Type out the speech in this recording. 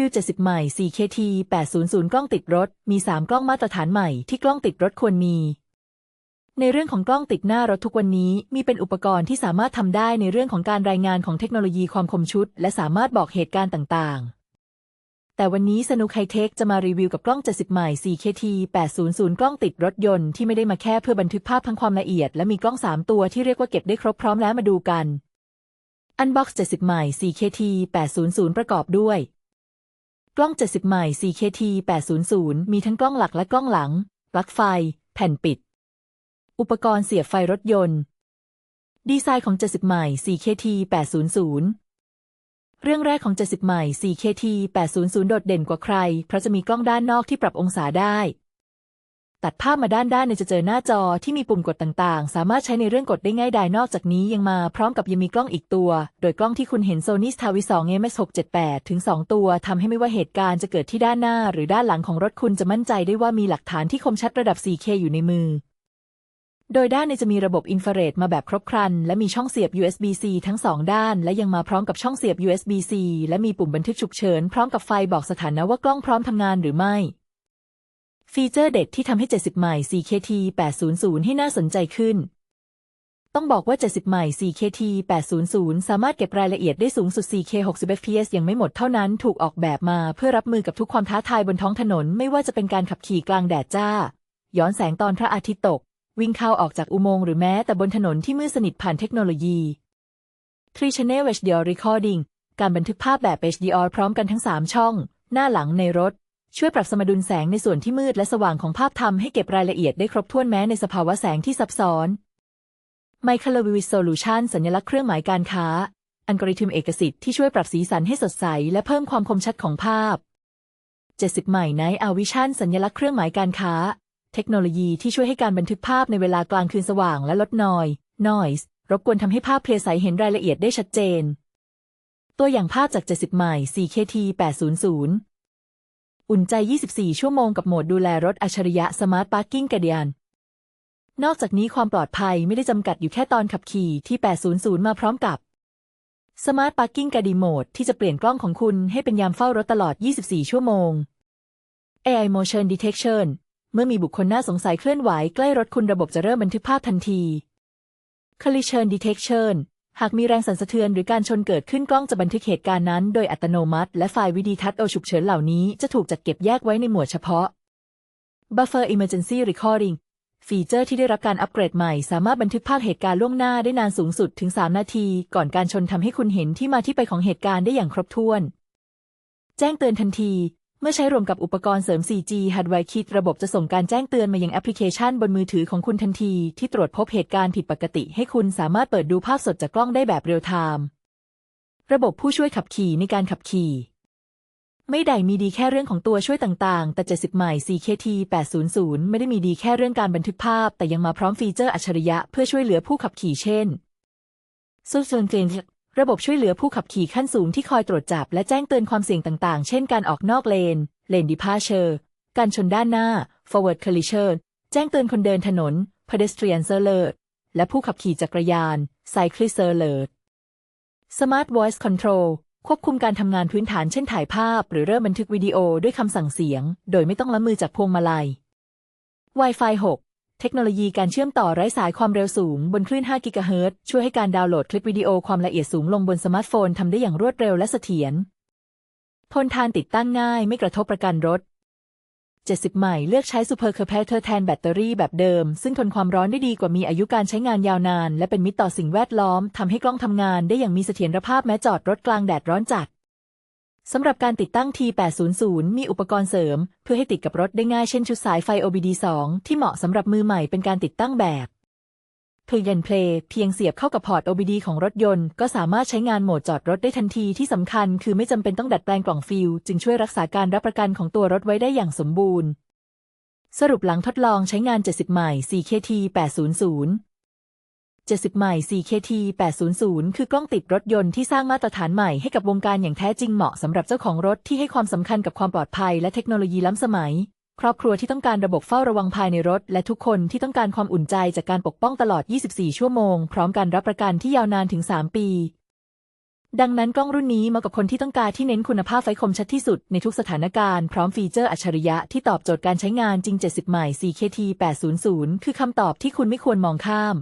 วิว 70 ใหม่ 4KT 800 กล้องติดรถ มี 3 กล้องมาตรฐานใหม่ที่กล้องติดรถควรมี ในเรื่องของกล้องติดหน้ารถทุกวันนี้มีเป็นอุปกรณ์ที่สามารถทำได้ในเรื่องของการรายงานของเทคโนโลยีความคมชุด และสามารถบอกเหตุการณ์ต่างๆ แต่วันนี้สนุกไฮเทคจะมารีวิวกับกล้อง 70 ใหม่ 4KT 800 กล้องติดรถยนต์ที่ไม่ได้มาแค่เพื่อบันทึกภาพทั้งความละเอียด และมีกล้อง 3 ตัวที่เรียกว่าเก็บได้ครบพร้อมแล้วมาดูกัน Unbox 70 ใหม่ 4KT 800 ประกอบด้วย ล้อง 70ใหม่ 4KT 800 มีทั้งกล้องหลักและกล้องหลัง ปลั๊กไฟ แผ่นปิด อุปกรณ์เสียบไฟรถยนต์ ดีไซน์ของ 70ใหม่ 4KT 800 เรื่องแรกของ 70ใหม่ 4KT 800 โดดเด่นกว่าใคร เพราะจะมีกล้องด้านนอกที่ปรับองศาได้ ตัดภาพมาด้านด้านในจะเจอหน้าจอที่มีปุ่มกดต่างๆ สามารถใช้ในเรื่องกดได้ง่ายดายนอกจากนี้ยังมาพร้อมกับยังมีกล้องอีกตัว โดยกล้องที่คุณเห็น Sony Stavi 2 MS 678ถึง 2 ตัวทำให้ไม่ว่าเหตุการณ์จะเกิดที่ด้านหน้า หรือด้านหลังของรถคุณจะมั่นใจได้ว่ามีหลักฐานที่คมชัดระดับ 4K อยู่ในมือ โดยด้านในจะมีระบบอินฟราเรดมาแบบครบครัน และมีช่องเสียบ USB-C ทั้ง2ด้าน และยังมาพร้อมกับช่องเสียบ USB-C และมีปุ่มบันทึกฉุกเฉินพร้อมกับไฟบอกสถานะว่ากล้องพร้อมทำงานหรือไม่ ฟีเจอร์เด็ดที่ทำให้ 70 ใหม่ 4KT 800 ให้น่าสนใจขึ้น ต้องบอกว่า 70 ใหม่ 4KT 800 สามารถเก็บรายละเอียดได้สูงสุด 4K 60 fps ยังไม่หมดเท่านั้นถูกออกแบบมาเพื่อรับมือกับทุกความท้าทายบนท้องถนน ไม่ว่าจะเป็นการขับขี่กลางแดดจ้า ย้อนแสงตอนพระอาทิตย์ตก วิ่งเข้าออกจากอุโมงค์หรือแม้แต่บนถนนที่มืดสนิทผ่านเทคโนโลยี3 Channel HDR Recording การบันทึกภาพแบบ HDR พร้อมกันทั้ง 3 ช่อง หน้าหลังในรถ ช่วยปรับสมดุลแสงในส่วนที่มืดและสว่างของภาพทำให้เก็บรายละเอียดได้ครบถ้วนแม้ในสภาวะแสงที่ซับซ้อน Microvivid Solution สัญลักษณ์เครื่องหมายการค้า อัลกอริทึมเอกสิทธิ์ที่ช่วยปรับสีสันให้สดใส และเพิ่มความคมชัดของภาพ 70 ใหม่ Night Owl Vision สัญลักษณ์เครื่องหมายการค้า เทคโนโลยีที่ช่วยให้การบันทึกภาพในเวลากลางคืนสว่างและลดนอย noise รบกวนทำให้ภาพเพลียใสเห็นรายละเอียดได้ชัดเจน ตัวอย่างภาพจาก 70 ใหม่ 4KT 800 อุ่นใจ 24 ชั่วโมงกับโหมดดูแลรถอัจฉริยะ Smart Parking Guardian นอกจากนี้ความปลอดภัยไม่ได้จำกัดอยู่แค่ตอนขับขี่ที่ 800 มาพร้อมกับ Smart Parking Guardian Mode ที่จะเปลี่ยนกล้องของคุณให้เป็นยามเฝ้ารถตลอด 24 ชั่วโมง AI Motion Detection เมื่อมีบุคคลน่าสงสัยเคลื่อนไหวใกล้รถคุณระบบจะเริ่มบันทึกภาพทันที Collision Detection หากมีแรงสั่นสะเทือนหรือการชนเกิดขึ้นกล้องจะบันทึกเหตุการณ์นั้นโดยอัตโนมัติ และไฟล์วิดีทัศน์โอฉุกเฉินเหล่านี้จะถูกจัดเก็บแยกไว้ในหมวดเฉพาะ Buffer Emergency Recording ฟีเจอร์ที่ได้รับการอัปเกรดใหม่ สามารถบันทึกภาพเหตุการณ์ล่วงหน้าได้นานสูงสุดถึง 3 นาที ก่อนการชนทำให้คุณเห็นที่มาที่ไปของเหตุการณ์ได้อย่างครบถ้วน แจ้งเตือนทันที เมื่อใช้รวมกับอุปกรณ์เสริม 4G Hardware Kit ระบบจะส่งการแจ้งเตือนมายังแอปพลิเคชันบนมือถือของคุณทันที ที่ตรวจพบเหตุการณ์ผิดปกติ ให้คุณสามารถเปิดดูภาพสดจากกล้องได้แบบเรียลไทม์ ระบบผู้ช่วยขับขี่ในการขับขี่ ไม่ได้มีดีแค่เรื่องของตัวช่วยต่างๆ แต่70ใหม่ 4KT 800 ไม่ได้มีดีแค่เรื่องการบันทึกภาพ แต่ยังมาพร้อมฟีเจอร์อัจฉริยะเพื่อช่วยเหลือผู้ขับขี่เช่น Social g a i n ระบบช่วยเหลือผู้ขับขี่ขั้นสูงที่คอยตรวจจับและแจ้งเตือนความเสี่ยงต่างๆ เช่นการออกนอกเลน เลนดิพาเชอร์ การชนด้านหน้า forward collision แจ้งเตือนคนเดินถนน pedestrian alert และผู้ขับขี่จักรยาน cyclist alert smart voice control ควบคุมการทำงานพื้นฐานเช่นถ่ายภาพ หรือเริ่มบันทึกวิดีโอด้วยคำสั่งเสียง โดยไม่ต้องละมือจากพวงมาลัย Wi-Fi 6 เทคโนโลยีการเชื่อมต่อไร้สายความเร็วสูงบนคลื่น 5 กิกะเฮิรตซ์ช่วยให้การดาวน์โหลดคลิปวิดีโอความละเอียดสูงลงบนสมาร์ทโฟนทำได้อย่างรวดเร็วและเสถียร ทนทานติดตั้งง่ายไม่กระทบประกันรถ 70 ใหม่เลือกใช้ Super c a p a c i t o r แทนแบตเตอรี่แบบเดิม ซึ่งทนความร้อนได้ดีกว่ามีอายุการใช้งานยาวนาน และเป็นมิตรต่อสิ่งแวดล้อมทำให้กล้องทำงานได้อย่างมีเสถียรภาพแม้จอดรถกลางแดดร้อนจัด สำหรับการติดตั้ง T800 มีอุปกรณ์เสริม เพื่อให้ติดกับรถได้ง่ายเช่นชุดสายไฟ OBD2 ที่เหมาะสำหรับมือใหม่เป็นการติดตั้งแบบ Plug and Play เพียงเสียบเข้ากับพอร์ต OBD ของรถยนต์ ก็สามารถใช้งานโหมดจอดรถได้ทันทีที่สำคัญ คือไม่จำเป็นต้องดัดแปลงกล่องฟิลจึงช่วยรักษาการรับประกันของตัวรถไว้ได้อย่างสมบูรณ์ สรุปหลังทดลองใช้งาน 70ใหม่ 4KT 800 70 ใหม่ 4KT 800 คือกล้องติดรถยนต์ที่สร้างมาตรฐานใหม่ให้กับวงการอย่างแท้จริงเหมาะสำหรับเจ้าของรถที่ให้ความสำคัญกับความปลอดภัยและเทคโนโลยีล้ำสมัย ครอบครัวที่ต้องการระบบเฝ้าระวังภายในรถ และทุกคนที่ต้องการความอุ่นใจจากการปกป้องตลอด 24 ชั่วโมง พร้อมการรับประกันที่ยาวนานถึง 3 ปี ดังนั้นกล้องรุ่นนี้เหมาะกับคนที่ต้องการที่เน้นคุณภาพไฟคมชัดที่สุดในทุกสถานการณ์พร้อมฟีเจอร์อัจฉริยะที่ตอบโจทย์การใช้งานจริง 70 ใหม่ 4KT 800 คือคำตอบที่คุณไม่ควรมองข้าม